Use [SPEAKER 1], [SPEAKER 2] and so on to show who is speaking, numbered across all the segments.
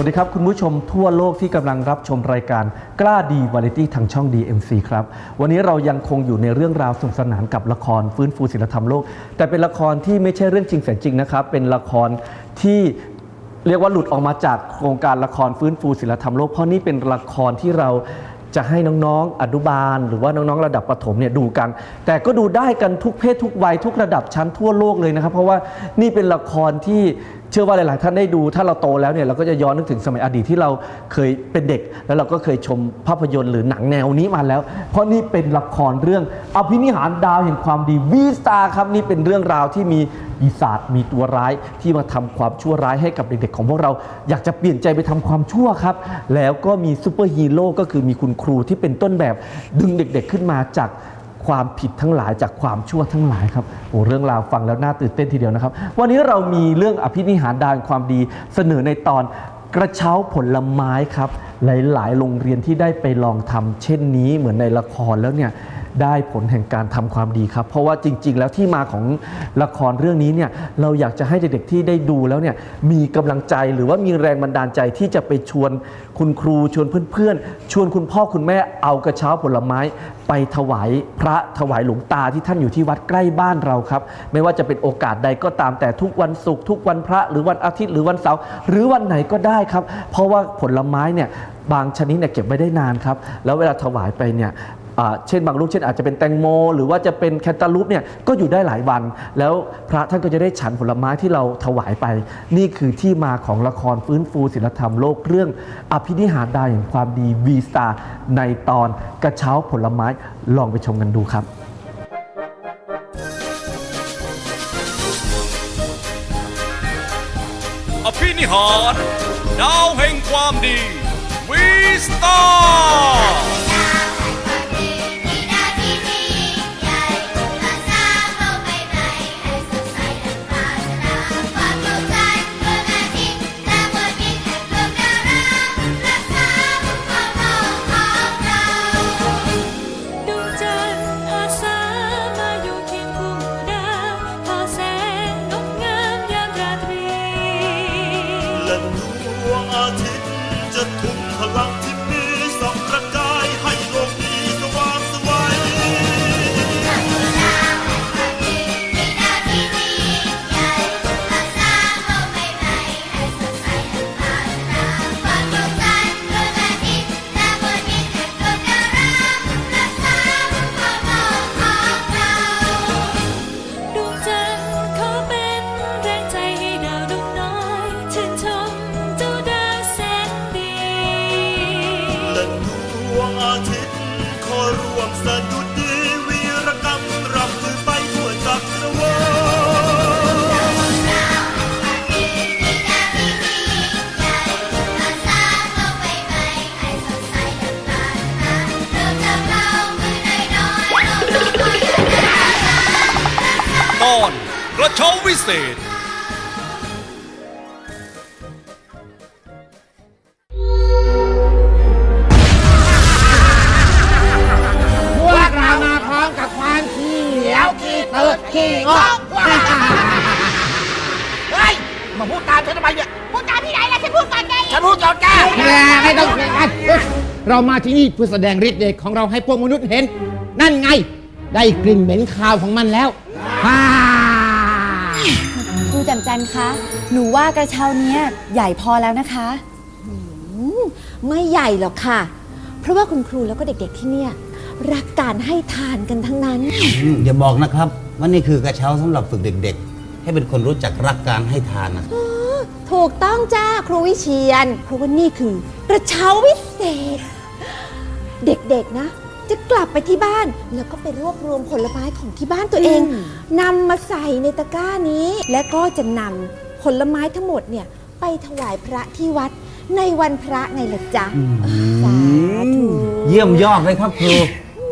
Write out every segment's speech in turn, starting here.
[SPEAKER 1] วัสดีครับ คุณผู้ชมทั่วโลกที่กำลังรับชมรายการกล้าดีวาไรตี้ทางช่อง DMC ครับ วันนี้เรายังคงอยู่ในเรื่องราวสนุกสนานกับละครฟื้นฟูศิลธรรมโลก แต่เป็นละครที่ไม่ใช่เรื่องจริงแสนจริงนะครับ เป็นละครที่เรียกว่าหลุดออกมาจากโครงการละครฟื้นฟูศิลธรรมโลก เพราะนี่เป็นละครที่เรา จะให้น้องๆอนุบาล หรือว่าน้องๆระดับประถมเนี่ยดูกัน แต่ก็ดูได้กันทุกเพศทุกวัยทุกระดับชั้นทั่วโลกเลยนะครับ เพราะว่านี่เป็นละครที่เชื่อว่าหลายๆท่านได้ดูถ้าเราโตแล้วเนี่ยเราก็จะย้อนนึกถึงสมัยอดีตที่เราเคยเป็นเด็ก แล้วเราก็เคยชมภาพยนตร์หรือหนังแนวนี้มาแล้ว เพราะนี่เป็นละครเรื่องอภินิหารดาวแห่งความดีวีสตาครับนี่เป็นเรื่องราวที่มี ปีศาจมีตัวร้ายที่มาทำความชั่วร้ายให้กับเด็กๆของพวกเรา อยากจะเปลี่ยนใจไปทำความชั่วครับ แล้วก็มีซูเปอร์ฮีโร่ก็คือมีคุณครูที่เป็นต้นแบบดึงเด็กๆขึ้นมาจากความผิดทั้งหลายจากความชั่วทั้งหลายครับโอ้เรื่องราวฟังแล้วน่าตื่นเต้นทีเดียวนะครับ วันนี้เรามีเรื่องอภินิหารดานความดีเสนอในตอนกระเช้าผลไม้ครับ หลายๆ โรงเรียนที่ได้ไปลองทำเช่นนี้เหมือนในละครแล้วเนี่ย ได้ผลแห่งการทำความดีครับ เพราะว่าจริง ๆ แล้วที่มาของละครเรื่องนี้เนี่ยเราอยากจะให้เด็กๆที่ได้ดูแล้วเนี่ยมีกำลังใจหรือว่ามีแรงบันดาลใจที่จะไปชวนคุณครูชวนเพื่อนๆ ชวนคุณพ่อคุณแม่เอากระเช้าผลไม้ ไปถวายพระถวายหลวงตาที่ท่านอยู่ที่วัดใกล้บ้านเราครับ ไม่ว่าจะเป็นโอกาสใดก็ตามแต่ทุกวันศุกร์ทุกวันพระหรือวันอาทิตย์หรือวันเสาร์หรือวันไหนก็ได้ครับ เพราะว่าผลไม้เนี่ยบางชนิดเนี่ยเก็บไว้ได้นานครับ แล้วเวลาถวายไปเนี่ย เช่นบางลูกเช่นอาจจะเป็นแตงโม หรือว่าจะเป็นแคนตาลูปเนี่ยก็อยู่ได้หลายวัน แล้วพระท่านก็จะได้ฉันผลไม้ที่เราถวายไป นี่คือที่มาของละครฟื้นฟูศิลธรรมโลกเรื่องอภินิหารดาวแห่งความดีวีสตาในตอนกระเช้าผลไม้ลองไปชมกันดูครับ
[SPEAKER 2] อภินิหารดาวแห่งความดีวีสตา
[SPEAKER 3] เรา
[SPEAKER 4] มา
[SPEAKER 3] ที่นี่เพื่
[SPEAKER 5] อแสดงฤทธิ์เดชของเราให้พวกมนุษย์เห็น นั่นไง ได้กลิ่นเหม็นคาวของมันแล้วฮ่า
[SPEAKER 6] ครูแจำจันคะ หนูว่ากระเช้าเนี้ยใหญ่พอแล้วนะคะ
[SPEAKER 7] ไม่ใหญ่หรอกค่ะ เพราะว่าคุณครูแล้วก็เด็กๆที่เนี่ย รักการให้ทานกันทั้งนั้น
[SPEAKER 8] อืมอย่าบอกนะครับ ว่านี่คือกระเช้าสำหรับฝึกเด็กๆ ให้เป็นคนรู้จักรักการให้ทานนะ
[SPEAKER 7] ถูกต้องจ้าครูวิเชียน เพราะว่านี่คือกระเช้าวิเศษ เด็กๆนะ จะกลับไปที่บ้าน แล้วก็ไปรวบรวมผลไม้ของที่บ้านตัวเองนำมาใส่ในตะกร้านี้ และก็จะนำผลไม้ทั้งหมดเนี่ยไปถวายพระที่วัดในวันพระไงล่ะจ๊ะสาธุ
[SPEAKER 8] เยี่ยมยอดเลยครับครู
[SPEAKER 7] อื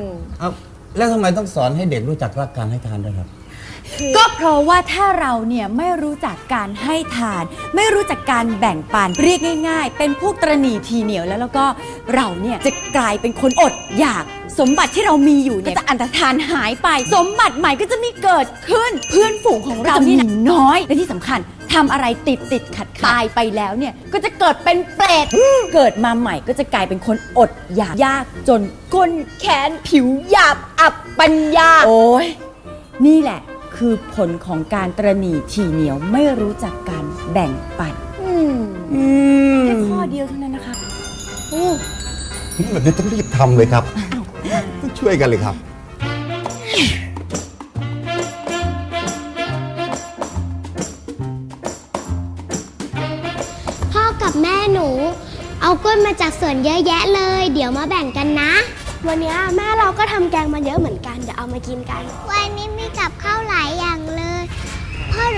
[SPEAKER 7] ม
[SPEAKER 8] เอาแล้วทำไมต้องสอนให้เด็กรู้จักรักการให้ทานด้วยครับ
[SPEAKER 6] ก็เพราะว่าถ้าเราเนี่ยไม่รู้จักการให้ทาน ไม่รู้จักการแบ่งปันเรียกง่าย ๆ เป็นพวกตรณีทีเหนียวแล้วแล้วก็เราเนี่ยจะกลายเป็นคนอดอยาก สมบัติที่เรามีอยู่เนี่ยก็จะอันตรธานหายไป สมบัติใหม่ก็จะไม่เกิดขึ้น เพื่อนฝูงของเราเนี่ยน้อยและที่สำคัญทำอะไรติดติดขัดตายไปแล้วเนี่ยก็จะเกิดเป็นเปรตเกิดมาใหม่ก็จะกลายเป็นคนอดอยากยากจนก้นแขนผิวหยาบอับปัญญาโอ้ยนี่แหละ คือผลของการตรณีทีเหนียวไม่รู้จักการแบ่งปัน
[SPEAKER 9] อืม
[SPEAKER 6] แค่ข้อเดียวเท่านั้นนะคะ
[SPEAKER 8] แบบนี้ต้องรีบทำเลยครับต้องช่วยกันเลยครับ
[SPEAKER 10] พ่อกับแม่หนู เอากล้วยมาจากสวนเยอะแยะเลย เดี๋ยวมาแบ่งกันนะ วันนี้แม่เราก็ทำแกงมาเยอะเหมือนกัน เดี๋ยวเอามากินกัน วันนี้มีกับข้าว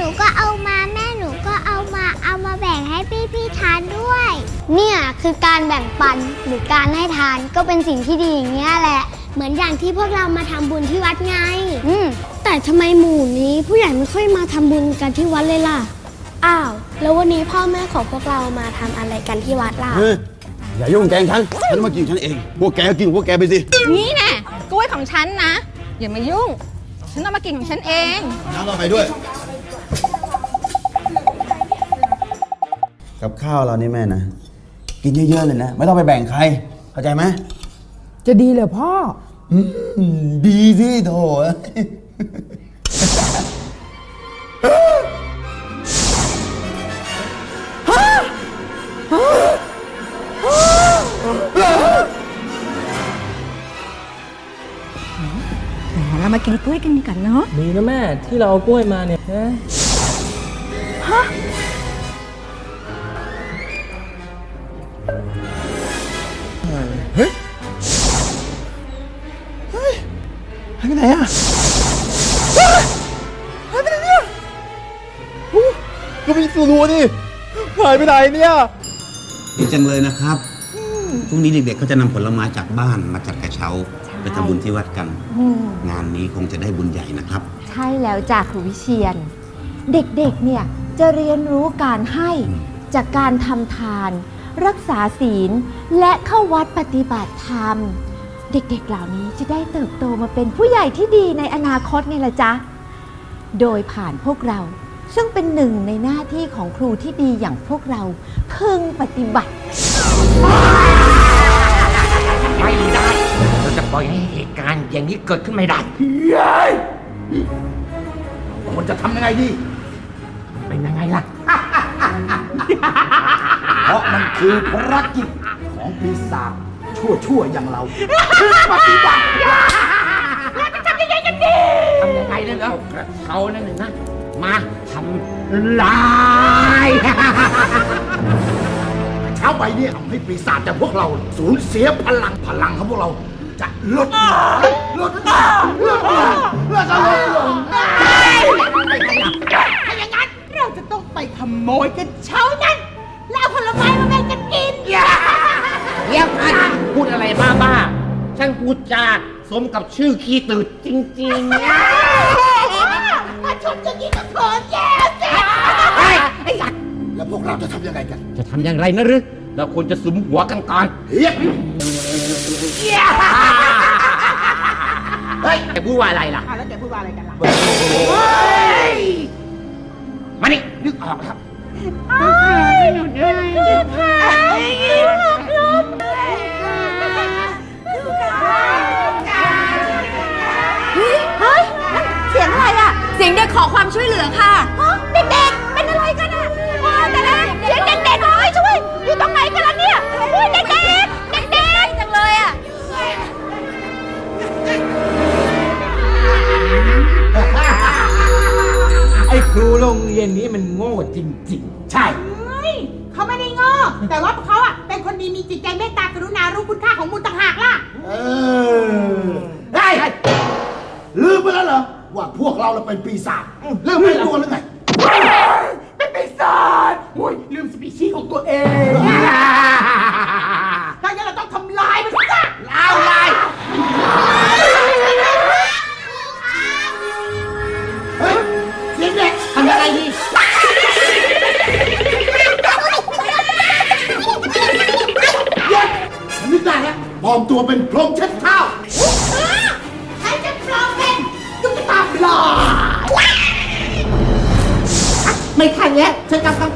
[SPEAKER 10] นูก็เอามาแม่หนูก็เอามาเอามาแบ่งให้พี่ๆทานด้วย เนี่ยคือการแบ่งปันหรือการให้ทานก็เป็นสิ่งที่ดีอย่างเงี้ยแหละ เหมือนอย่างที่พวกเรามาทำบุญที่วัดไง อืมแต่ทำไมหมู่นี้ผู้ใหญ่ไม่ค่อยมาทำบุญกันที่วัดเลยล่ะ อ้าว แล้ววันนี้พ่อแม่ของพวกเรามาทำอะไรกันที่วัดล่ะ
[SPEAKER 8] เฮ้ยอย่ายุ่งแกงฉัน ฉันมากินฉันเอง พวกแกก็กินของพวกแกไปสิ
[SPEAKER 11] นี่แน่กล้วยของฉันนะ อย่ามายุ่ง ฉันเอามากินของฉันเอง
[SPEAKER 8] น้ำเราไปด้วย กับข้าวเรานี่แม่นะ กินเยอะๆเลยนะ ไม่ต้องไปแบ่งใคร เข้าใจไหม
[SPEAKER 5] จะดีเหรอพ่อ
[SPEAKER 8] อืมดีสิโถเอ้ย
[SPEAKER 11] เรามากินกล้วยกันดีกว่าเนาะ
[SPEAKER 12] ดีนะแม่ที่เราเอากล้วยมาเนี่ยนะ
[SPEAKER 8] รัวนี่หายไปไหนเนี่ย
[SPEAKER 13] ดีจังเลยนะครับพรุ่งนี้เด็กๆก็จะนำผลไม้จากบ้านมาจัดกระเช้าไปทำบุญที่วัดกันงานนี้คงจะได้บุญใหญ่นะครับ
[SPEAKER 9] ใช่แล้วจ้ะครูวิเชียน เด็กๆเนี่ยจะเรียนรู้การให้จากการทำทาน รักษาศีล และเข้าวัดปฏิบัติธรรม เด็กๆเหล่านี้จะได้เติบโตมาเป็นผู้ใหญ่ที่ดีในอนาคตไงล่ะจ๊ะ โดยผ่านพวกเรา ซึ่งเป็นหนึ่งในหน้าที่ของครูที่ดีอย่างพวกเราพึงปฏิบัติ
[SPEAKER 5] ไม่ได้เราจะปล่อยให้เหตุการณ์อย่างนี้เกิดขึ้นไม่ได้ควรจะทำยังไงดี เป็นยังไงล่ะ เพราะมันคือภารกิจของปีศาจชั่วชั่วๆอย่างเราปฏิบัติเราจะทำยังไงกันดีทำยังไงเลยเหรอเขานั่นน่ะนะ มาทำลายเช้าไปเนี่ยทำให้ปีศาจจากพวกเรา สูญเสียพลังพลังของพวกเรา จะลดลงลดลงลดลงแล้วก็ลดลงถ้าอย่างนั้นเราจะต้องไปขโมยกันเช้านั้นแล้วผลไม้มาแบ่งกันกินเดี๋ยวกันพูดอะไรบ้าบ้าๆช่างพูดจาสมกับชื่อขี้ตืดจริงๆ แล้วพวกเราจะทำยังไงกัน จะทำอย่างไรนะหรือเราควรจะสุมหัวกันก่อนเฮียเฮ้ยแกพูดว่าอะไรล่ะแล้วแกพูดว่าอะไรกันล่ะมานี่นึกออกครับ
[SPEAKER 6] เฮ้ยนั่นเสียงอะไรอะเสียงเด็กขอความช่วยเหลือค่ะ เด็ก
[SPEAKER 5] โรงเรียนนี้มันโง่จริงๆ ใช่
[SPEAKER 11] เขาไม่ได้โง่ แต่ว่าเขาอะเป็นคนดีมีจิตใจเมตตากรุณารู้คุณค่าของมูลต่างหากล่ะ
[SPEAKER 5] เออไอ้ลืมไปแล้วเหรอว่าพวกเราเราเป็นปีศาจลืมไปแล้วหรือไง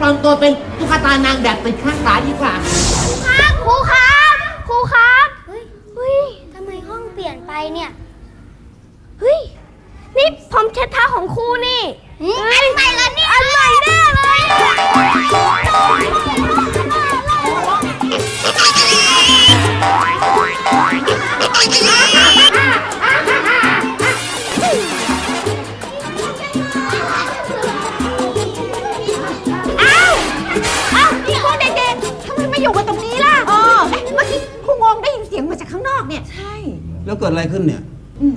[SPEAKER 5] อมตัวเป็นตุ๊กตานางแบบติดข้างขาดีกว่า
[SPEAKER 10] ครับครูครับครูครับเฮ้ยเฮ้ยทำไมห้องเปลี่ยนไปเนี่ย กิดอะไร
[SPEAKER 8] ขึ้นเนี่ย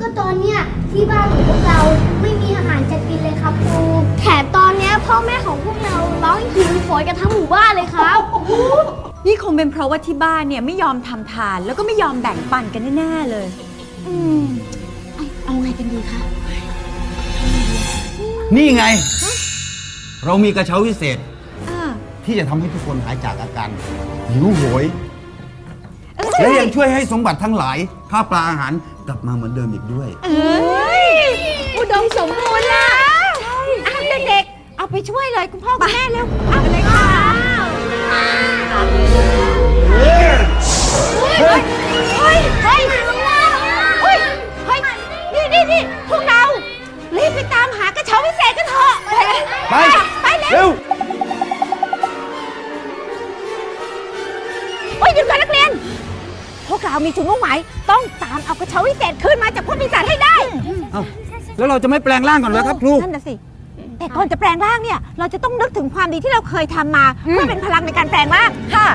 [SPEAKER 10] ก็ตอนเนี้ยที่บ้านของพวกเราไม่มีอาหารจะกินเลยครับครู แถมตอนเนี้ยพ่อแม่ของพวกเราร้องหิวโหยกันทั้งหมู่บ้านเลยครับ
[SPEAKER 6] นี่คงเป็นเพราะว่าที่บ้านเนี่ยไม่ยอมทำทาน แล้วก็ไม่ยอมแบ่งปันกันแน่ๆเลย
[SPEAKER 10] อืมเอาไงกันดีคะ
[SPEAKER 8] นี่ไง เรามีกระเช้าวิเศษ
[SPEAKER 6] อ่า
[SPEAKER 8] ที่จะทำให้ทุกคนหายจากอาการหิวโหย และยังช่วยให้สมบัติทั้งหลายข้าวปลาอาหารกลับมาเหมือนเดิมอีกด้วย
[SPEAKER 6] เอ้ยอุดมสมบูรณ์ละใช่อะเด็กๆเอาไปช่วยเลยคุณพ่อคุณแม่เร็วเอาไปเลยค่ะเฮ้ยเฮ้ยเฮ้ยเฮ้ยเฮ้ยเฮ้ยนี่นี่นี่พวกเรารีบไปตามหากระเช้าวิเศษกันเถอะ
[SPEAKER 8] ไป
[SPEAKER 6] ไปเร็
[SPEAKER 8] เร็
[SPEAKER 6] ว วกเรามีจุดมุ่งหมายต้องตามเอากระเช้าวิเศษขึ้นมาจากพวกปีศาจให้ได้
[SPEAKER 8] เอ้าแล้วเราจะไม่แปลงร่างก่อนเหรอครับครู
[SPEAKER 6] นั่นน่ะสิแต่ก่อนจะแปลงร่างเนี่ย เราจะต้องนึกถึงความดีที่เราเคยทำมา เพื่อเป็นพลังในการแปลงร่างค่ะ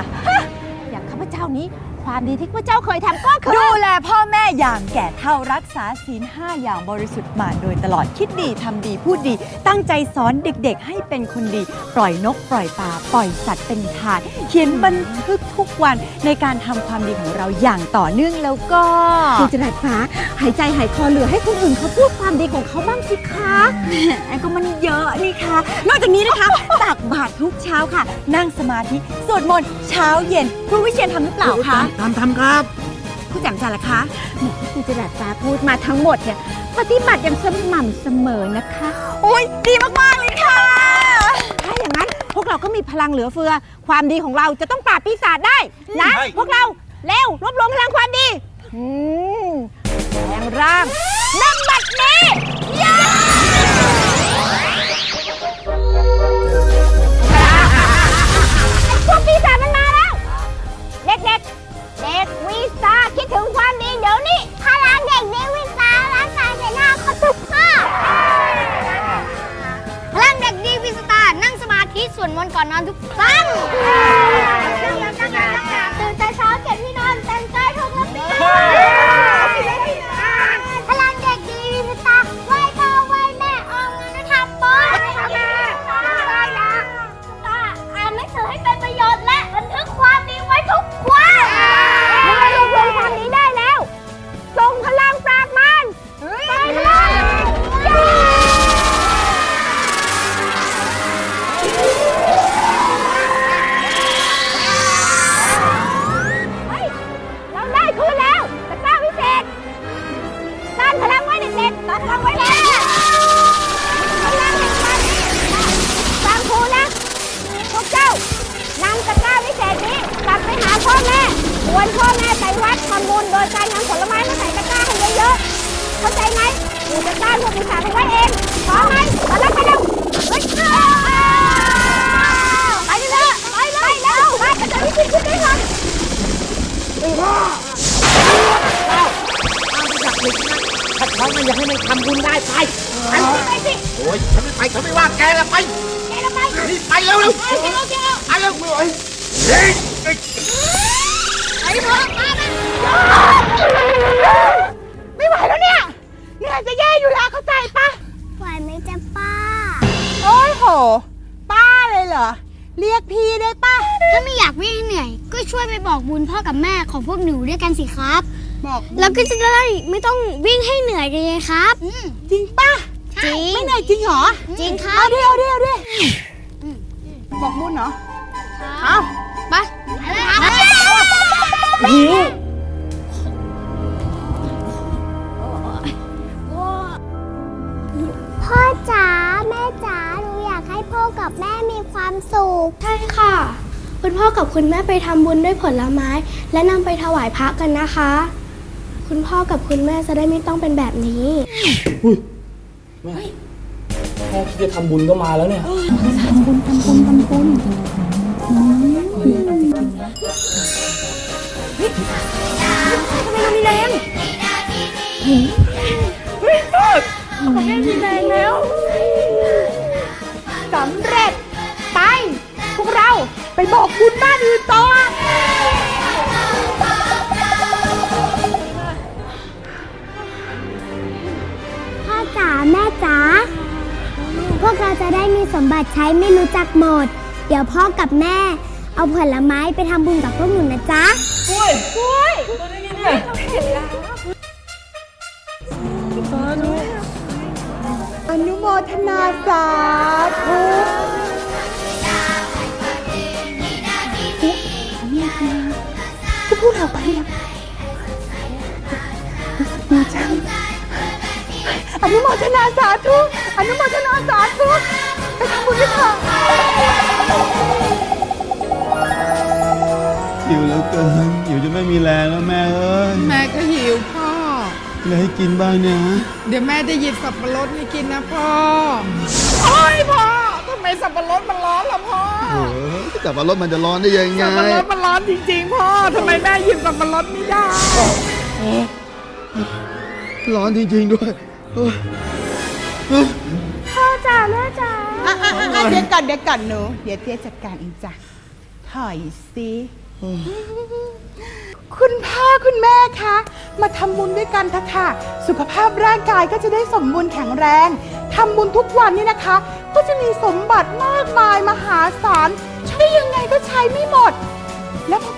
[SPEAKER 6] อย่างข้าพเจ้านี้ ความดีที่ข้าพเจ้าเคยทำก็คือ ดูแลพ่อแม่อย่างแก่เท่ารักษาศีลห้าอย่างบริสุทธิ์มาโดยตลอดคิดดีทำดีพูดดี ตั้งใจสอนเด็กๆ ให้เป็นคนดี ปล่อยนกปล่อยปลาปล่อยสัตว์เป็นทานเขียนบันทึกทุกวันในการทำความดีของเราอย่างต่อเนื่องแล้วก็
[SPEAKER 7] คุณจะหลัดฟ้าหายใจหายคอเหลือให้คนอื่นเขาพูดความดีของเขาบ้างสิคะ
[SPEAKER 6] ไอ้ก็มันเยอะนี่ค่ะนอกจากนี้นะคะ ตักบาตรทุกเช้าค่ะ นั่งสมาธิสวดมนต์เช้าเย็นครูวิเชียนทำหรือเปล่าคะ
[SPEAKER 8] ทำทำครับ
[SPEAKER 6] ครูแจ่มจันทร์ล่ะคะ
[SPEAKER 7] คุณจะหลัดฟ้าพูดมาทั้งหมดเนี่ยปฏิบัติอย่างสม่ำเสมอนะคะ
[SPEAKER 6] โอ้ยดีมากๆเลยค่ะ
[SPEAKER 7] ถ้าอย่างนั้นพวกเราก็มีพลังเหลือเฟือ ความดีของเราจะต้องปราบปีศาจได้นะ
[SPEAKER 8] ใช่
[SPEAKER 7] พวกเราเร็วรวบรวมพลังความดีอืมแปลงร่าง ถ้าเขา
[SPEAKER 10] ไม่อยาก
[SPEAKER 7] ให้มัน
[SPEAKER 5] ทำบุญได้ไป
[SPEAKER 7] ไปสิ
[SPEAKER 5] โอ้ยฉันไม่ไปเขาไม่ว่าแกละไป
[SPEAKER 7] แกละไป
[SPEAKER 5] นี่ไปเร็วเร็ว
[SPEAKER 7] เอาเอาเอา
[SPEAKER 5] ไปเร็วไม่ไหวเฮ้ยเฮ้ย
[SPEAKER 7] ไปเถอะมานะไม่ไหวแล้วเนี่ยเหนื่อยจะแย่อยู่แล้วเข้าใจปะ
[SPEAKER 10] ไหวไหมจ๊ะป้า
[SPEAKER 7] โอ้ยโห ป้าเลยเหรอ เรียกพี่ได้ปะ
[SPEAKER 10] ถ้าไม่อยากวิ่งเหนื่อย ก็ช่วยไปบอกบุญพ่อกับแม่ของพวกหนูด้วยกันสิครับ
[SPEAKER 7] บอก
[SPEAKER 10] แล้วก็จะได้ไม่ต้องวิ่งให้เหนื่อยกันไงครับ
[SPEAKER 7] จริงปะ
[SPEAKER 10] จริง
[SPEAKER 7] ไม่เหนื่อยจริงเหรอ
[SPEAKER 10] จริงครั
[SPEAKER 7] เอา
[SPEAKER 10] บ
[SPEAKER 7] ดิเอาดิเอาดิบอกบุญเหรอเอา
[SPEAKER 10] ไปพ่อจ๋าแม่จ๋าหนูอยากให้พ่อกับแม่กับคุณแม่ไปทำบุญด้วยผลไม้ และนำไปถวายพระกันนะคะ คุณพ่อกับคุณแม่จะได้ไม่ต้องเป็นแบบนี้
[SPEAKER 12] แม่แค่คิดจะทำบุญก็มาแล้วเนี่ย
[SPEAKER 6] ทำไมเรามีแรงเฮ้ยเฮ้ยแม่มีแรงแล้ว
[SPEAKER 14] สำเร็จ ไป พวกเราไปบอกบุญบ้านอื่นต่อ
[SPEAKER 10] แม่จ๋าพวกเราจะได้มีสมบัติใช้ไม่รู้จักหมด เดี๋ยวพ่อกับแม่ เอาผลไม้ไปทำบุญกับพวกหนูนะจ๊ะ
[SPEAKER 14] อนุโมทนาสาธุจะพูดออกไปยังดีจัง อนุโมทนาสาธุ อนุโมทนาสาธุไปทำบุญด้วยค่ะ
[SPEAKER 11] หิวแล้วเกินหิวจนไม่มีแรงแล้วแม่เอ้ย
[SPEAKER 15] แม่ก็หิวพ่อ
[SPEAKER 11] อะไรให้กินบ้างเนี่ยฮะ
[SPEAKER 15] เดี๋ยวแม่จะหยิบสับปะรดให้กินนะพ่อโอ้ยพ่อทำไมสับปะรดมันร้อนล่ะพ่อ
[SPEAKER 11] โอ้ยแต่ว่ารถมันจะร้อนได้ยังไง
[SPEAKER 15] สับปะรดมันร้อนจริงๆพ่อทำไมแม่หยิบสับปะรดไม่ได้
[SPEAKER 11] ร้อนจริงๆด้วยเฮ้ยเฮ้ย
[SPEAKER 10] พ่อจ๋าแม่จ๋า
[SPEAKER 14] อะอะอะเดี๋ยวก่อนเดี๋ยวก่อนหนู เดี๋ยวเตี้ยจัดการเองจ้ะถอยสิคุณพ่อคุณแม่คะ มาทำบุญด้วยกันเถอะค่ะ สุขภาพร่างกายก็จะได้สมบูรณ์แข็งแรงทำบุญทุกวันนี่นะคะ ก็จะมีสมบัติมากมายมหาศาลใช้ยังไงก็ใช้ไม่หมด แล้วพอ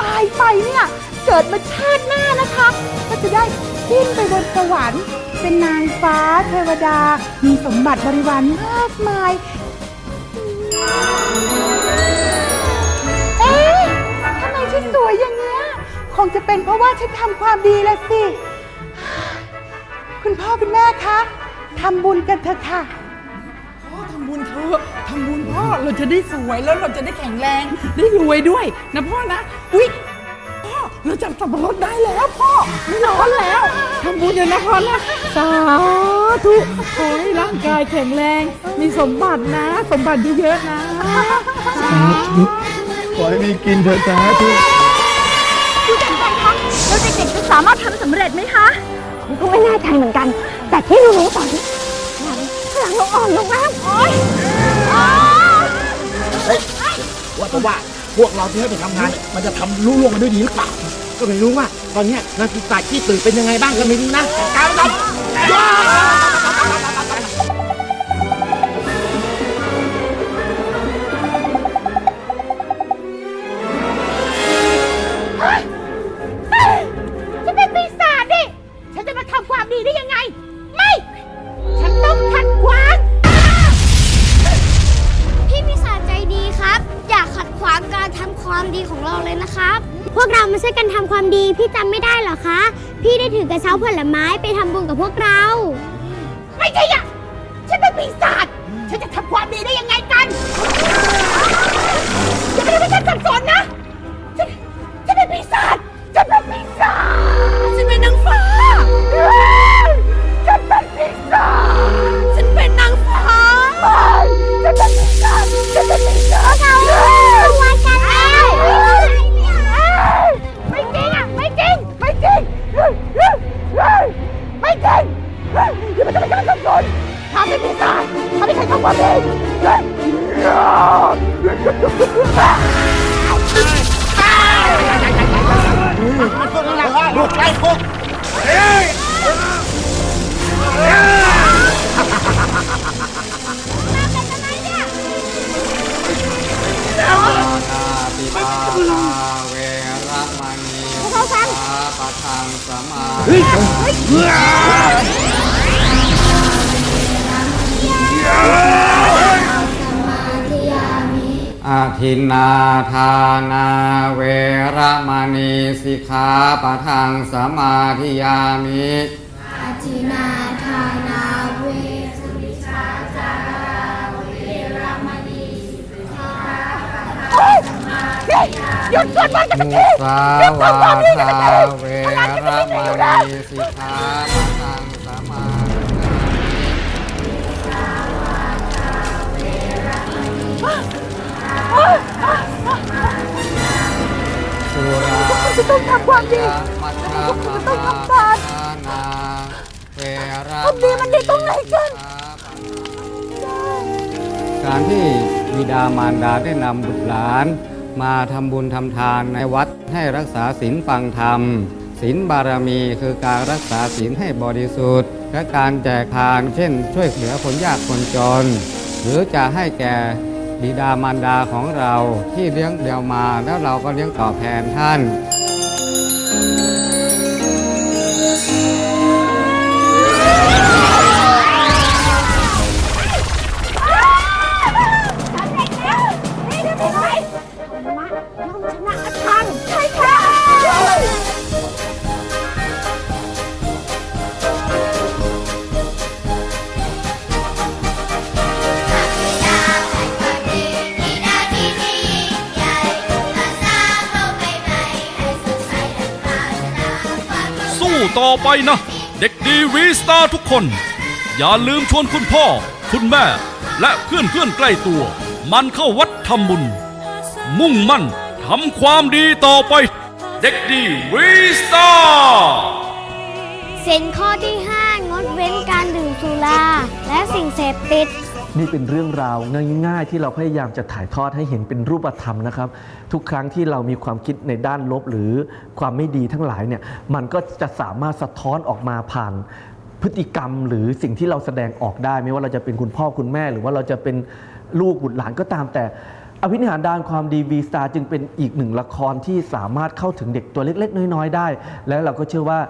[SPEAKER 14] ตายไปเนี่ย เกิดมาชาติหน้านะคะ ก็จะได้ขึ้นไปบนสวรรค์ เป็นนางฟ้าเทวดา มีสมบัติบริวารมากมาย เอ๊ะทำไมฉันสวยอย่างเนี้ย คงจะเป็นเพราะว่าฉันทำความดีละสิ คุณพ่อคุณแม่คะทำบุญกันเถอะค่ะ
[SPEAKER 15] พ่อทำบุญเถอะทำบุญพ่อเราจะได้สวยแล้วเราจะได้แข็งแรง ได้รวยด้วยนะพ่อนะ อุ๊ยพ่ เราจับสับปะรดได้แล้วพ่อไม่ร้อนแล้วทำบุญเถอะนะพ่อนะสาธุขอให้ร่างกายแข็งแรง มีสมบัตินะ สมบัติเยอะๆนะ
[SPEAKER 11] ขอให้มีกินเถอะสาธุ
[SPEAKER 6] ผู้จัดการคะแล้วเด็กๆจะสามารถทำสำเร็จไหมคะ
[SPEAKER 10] ผมก็ไม่แน่ใจเหมือนกัน แต่ที่รู้ๆตอนนี้หลังหลังเราอ่อนลงแล้วโอ๊ย
[SPEAKER 5] ว่าแต่ว่า พวกเราที่ให้ไปทำงาน มันจะทำรุ่ล่วงมาด้วยดีหรือเปล่าก็ไม่รู้ว่า ตอนเนี้ยนักศึกษาที่ตื่นเป็นยังไงบ้างก็ไม่รู้นะการมัน
[SPEAKER 10] กระเช้าผลไม้ไปทำบุญกับพวกเรา
[SPEAKER 14] อาทินาทานาเวรม
[SPEAKER 16] ณีสิกขาปะทังสมาธิยามิ
[SPEAKER 10] อาทินาทา สิกขา
[SPEAKER 14] นี่ทีหยุดสวดมนต์กันสัก
[SPEAKER 6] มุ
[SPEAKER 14] ที
[SPEAKER 6] สา
[SPEAKER 14] หยุด
[SPEAKER 6] วา
[SPEAKER 14] ทำความดีกัน
[SPEAKER 6] ทา
[SPEAKER 14] ที
[SPEAKER 6] เว
[SPEAKER 14] พลัง
[SPEAKER 6] ร
[SPEAKER 14] จะไม่
[SPEAKER 6] ม
[SPEAKER 14] มีอยู่แล้ว
[SPEAKER 6] ณีสิกขาปะทังสมาสุรา
[SPEAKER 14] จะต้องทำความดี
[SPEAKER 6] มัชฌา
[SPEAKER 14] จะต้องทำทาน
[SPEAKER 6] นาเวร
[SPEAKER 14] ทำดีมันดีตรงไหนกัน
[SPEAKER 6] การที่บิดามารดาได้นำบุตรหลาน มาทำบุญทำทานในวัดให้รักษาศีลฟังธรรมศีลบารมีคือการรักษาศีลให้บริสุทธิ์ และการแจกทานเช่น ช่วยเหลือคนยากคนจน หรือจะให้แก่บิดามารดาของเราที่เลี้ยงเดียวมาแล้วเราก็เลี้ยงตอบแทนท่าน
[SPEAKER 16] นะ เด็กดีวีสตาร์ทุกคน อย่าลืมชวนคุณพ่อ คุณแม่ และเพื่อนเพื่อนๆใกล้ตัว มันเข้าวัดทำบุญ มุ่งมั่นทำความดีต่อไป เด็กดีวีสตาร์
[SPEAKER 17] เซ็นข้อที่ 5 งดเว้นการดื่มสุรา และสิ่งเสพติด
[SPEAKER 1] นี่เป็นเรื่องราวง่าย ๆ ที่เราพยายามจะถ่ายทอดให้เห็นเป็นรูปธรรมนะครับ ทุกครั้งที่เรามีความคิดในด้านลบหรือความไม่ดีทั้งหลายเนี่ยมันก็จะสามารถสะท้อนออกมาผ่านพฤติกรรมหรือสิ่งที่เราแสดงออกได้ ไม่ว่าเราจะเป็นคุณพ่อคุณแม่ หรือว่าเราจะเป็นลูกบุตรหลานก็ตามแต่ อภินิหารด้านความดีวีสตาจึงเป็นอีกหนึ่งละครที่สามารถเข้าถึงเด็กตัวเล็ก ๆ น้อย ๆ ได้ และเราก็เชื่อว่า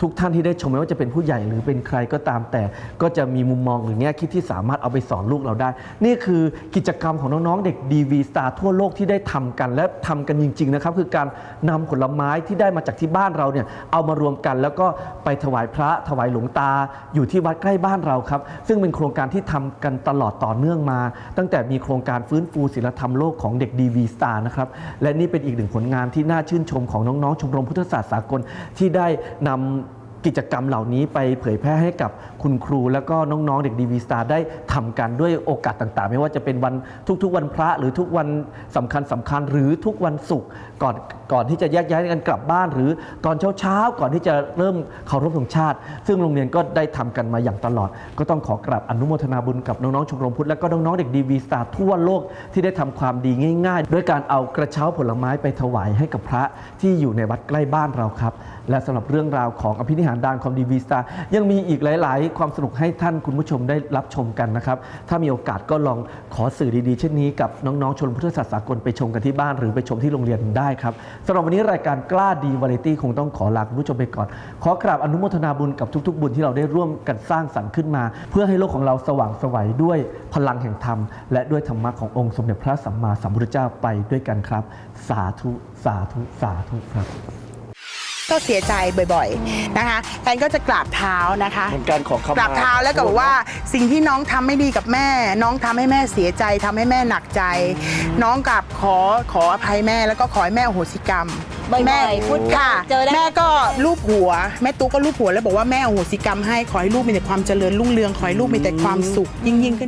[SPEAKER 1] ทุกท่านที่ได้ชมไม่ว่าจะเป็นผู้ใหญ่หรือเป็นใครก็ตามแต่ ก็จะมีมุมมองหรือแง่คิดที่สามารถเอาไปสอนลูกเราได้ นี่คือกิจกรรมของน้องๆ เด็กดีวีสตาทั่วโลกที่ได้ทำกันและทำกันจริง ๆ นะครับ คือการนำผลไม้ที่ได้มาจากที่บ้านเราเนี่ยเอามารวมกัน แล้วก็ไปถวายพระถวายหลวงตา อยู่ที่วัดใกล้บ้านเราครับ ซึ่งเป็นโครงการที่ทำกันตลอดต่อเนื่องมา ตั้งแต่มีโครงการฟื้นฟูศิลธรรมโลกของเด็กดีวีสตานะครับและนี่เป็นอีกหนึ่งผลงานที่น่าชื่นชมของน้องๆ ชมรมพุทธศาสตร์สากลที่ได้นำ กิจกรรมเหล่านี้ไปเผยแพร่ให้กับคุณครู แล้วก็น้องๆ เด็กดีวีสตาร์ได้ทำกันด้วยโอกาสต่างๆ ไม่ว่าจะเป็นวันทุกๆ วันพระหรือทุกวันสำคัญสำคัญหรือทุกวันศุกร์ก่อนก่อนที่จะแยกย้ายกันกลับบ้าน หรือตอนเช้าๆก่อนที่จะเริ่มเคารพธงชาติ ซึ่งโรงเรียนก็ได้ทำกันมาอย่างตลอด ก็ต้องขอกราบอนุโมทนาบุญกับน้องๆชมรมพุทธและก็น้องๆเด็กดีวีสตาร์ทั่วโลกที่ได้ทำความดีง่าย ๆ ด้วยการเอากระเช้าผลไม้ไปถวายให้กับพระที่อยู่ในวัดใกล้บ้านเราครับ และสำหรับเรื่องราวของอภินิหารดานความดีวีสตายังมีอีกหลาย ๆ ความสนุกให้ท่านคุณผู้ชมได้รับชมกันนะครับ ถ้ามีโอกาสก็ลองขอสื่อดี ๆ เช่นนี้กับน้อง ๆ ชนพุทธศาสตร์สากลไปชมกันที่บ้านหรือไปชมที่โรงเรียนได้ครับสำหรับวันนี้รายการกล้าดีวาไรตี้คงต้องขอลาคุณผู้ชมไปก่อน ขอกราบอนุโมทนาบุญกับทุก ๆ บุญที่เราได้ร่วมกันสร้างสรรค์ขึ้นมา เพื่อให้โลกของเราสว่างไสวัยด้วยพลังแห่งธรรม และด้วยธรรมะขององค์สมเด็จพระสัมมาสัมพุทธเจ้าไปด้วยกันครับ สาธุสาธุสาธุครับ
[SPEAKER 14] ก็เสียใจบ่อยๆนะคะแอนก็จะกราบเท้านะคะ
[SPEAKER 1] เป็นการขอขมาก
[SPEAKER 14] ราบเท้าแล้วก็บอกว่าสิ่งที่น้องทำไม่ดีกับแม่ น้องทำให้แม่เสียใจทำให้แม่หนักใจ น้องกราบขอขออภัยแม่แล้วก็ขอให้แม่อโหสิกรรม
[SPEAKER 18] บ่อยๆ
[SPEAKER 14] แม่
[SPEAKER 18] พูด
[SPEAKER 14] ค่ะ
[SPEAKER 18] เจอได้
[SPEAKER 14] แม่ก็ลูบหัว แม่ตุ๊กก็ลูบหัวแล้วบอกว่าแม่อโหสิกรรมให้ขอให้ลูกมีแต่ความเจริญรุ่งเรืองขอให้ลูกมีแต่ความสุขยิ่งยิ่งๆขึ้น